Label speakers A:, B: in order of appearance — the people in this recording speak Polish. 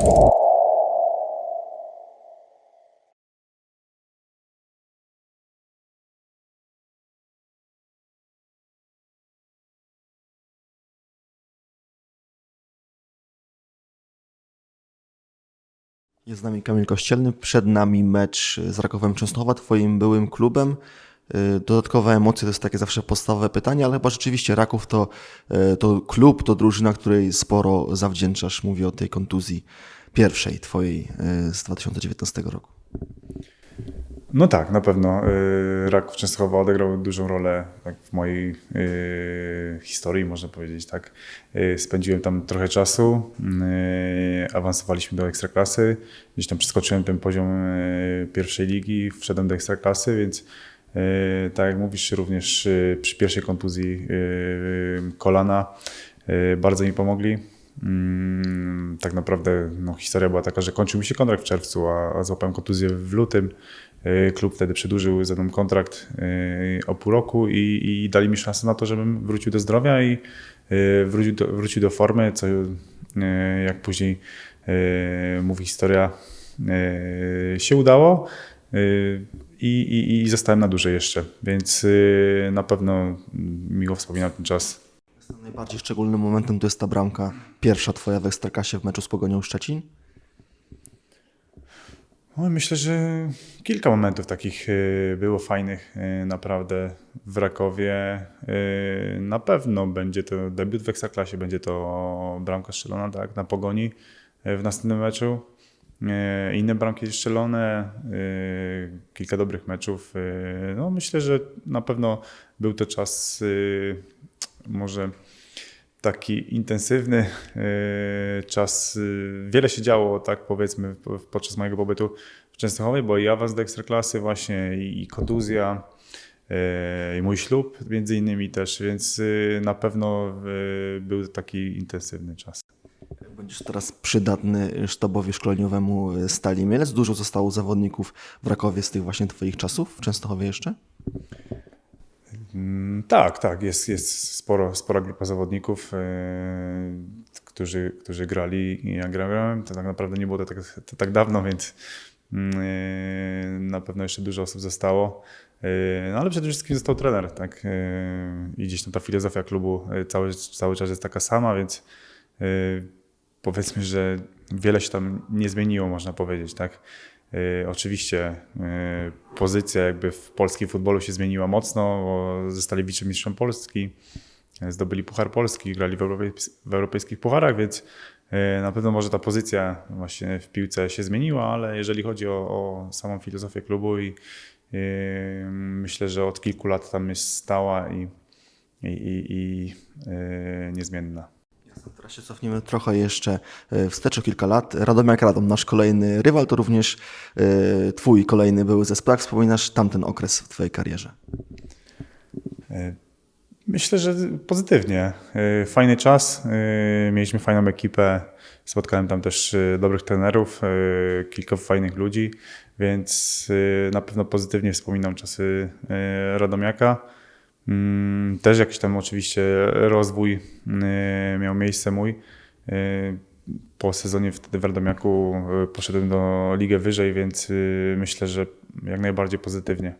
A: Jest z nami Kamil Kościelny, przed nami mecz z Rakowem Częstochowa, twoim byłym klubem. Y, Dodatkowe emocje to jest takie zawsze podstawowe pytanie, ale chyba rzeczywiście Raków to, y, to klub, to drużyna, której sporo zawdzięczasz. Mówię o tej kontuzji pierwszej twojej y, z 2019 roku.
B: No tak, na pewno. Raków Częstochowa odegrał dużą rolę tak, w mojej historii, można powiedzieć. tak. Spędziłem tam trochę czasu, awansowaliśmy do Ekstraklasy, gdzieś tam przeskoczyłem ten poziom pierwszej ligi, wszedłem do Ekstraklasy, więc tak jak mówisz, również y, przy pierwszej kontuzji y, kolana bardzo mi pomogli. Mm, Tak naprawdę no, historia była taka, że kończył mi się kontrakt w czerwcu, a, a złapałem kontuzję w lutym. Klub wtedy przedłużył ze mną kontrakt o pół roku i, i dali mi szansę na to, żebym wrócił do zdrowia i wrócił do, wrócił do formy, co jak później mówi historia, się udało. I, i, I zostałem na dłużej jeszcze, więc y, na pewno miło wspominam ten czas.
A: Najbardziej szczególnym momentem to jest ta bramka, pierwsza twoja w Ekstrakasie w meczu z Pogonią Szczecin.
B: Myślę, że kilka momentów takich y, było fajnych y, naprawdę w Rakowie. Na pewno będzie to debiut w Ekstraklasie, będzie to bramka strzelona tak, na Pogoni w następnym meczu. Y, Inne bramki strzelone, y, kilka dobrych meczów. Y, No, myślę, że na pewno był to czas może taki intensywny czas. Wiele się działo, tak powiedzmy, po- podczas mojego pobytu w Częstochowie, bo i awans do ekstraklasy właśnie, i, kontuzja, i mój ślub między innymi też, więc na pewno był taki intensywny czas.
A: Będziesz teraz przydatny sztabowi szkoleniowemu Stali Mielec. Dużo zostało zawodników w Rakowie z tych właśnie twoich czasów, w Częstochowie jeszcze?
B: Mm, Tak, tak, jest, jest sporo, spora grupa zawodników, yy, którzy, którzy grali i ja grałem. To tak naprawdę nie było to tak, to tak dawno, więc yy, na pewno jeszcze dużo osób zostało. No ale przede wszystkim został trener, tak? I gdzieś tam ta filozofia klubu cały, cały czas jest taka sama, więc powiedzmy, że wiele się tam nie zmieniło, można powiedzieć, tak? Yy, Oczywiście yy, pozycja jakby w polskim futbolu się zmieniła mocno, bo zostali wicemistrzem Polski, yy, zdobyli Puchar Polski, grali w, europejs- w europejskich pucharach, więc na pewno może ta pozycja właśnie w piłce się zmieniła, ale jeżeli chodzi o, o samą filozofię klubu i myślę, że od kilku lat tam jest stała i, i, i, i niezmienna.
A: Teraz się cofniemy trochę jeszcze e, wstecz o kilka lat. Radomiak Radom, nasz kolejny rywal, to również e, twój kolejny były zespół. Jak wspominasz tamten okres w twojej karierze?
B: Myślę, że pozytywnie. Fajny czas, mieliśmy fajną ekipę, spotkałem tam też dobrych trenerów, kilka fajnych ludzi, więc na pewno pozytywnie wspominam czasy Radomiaka. Mm, Też jakiś tam oczywiście rozwój yy, miał miejsce mój. Yy, Po sezonie wtedy w Radomiaku yy, poszedłem do ligę wyżej, więc myślę, że jak najbardziej pozytywnie.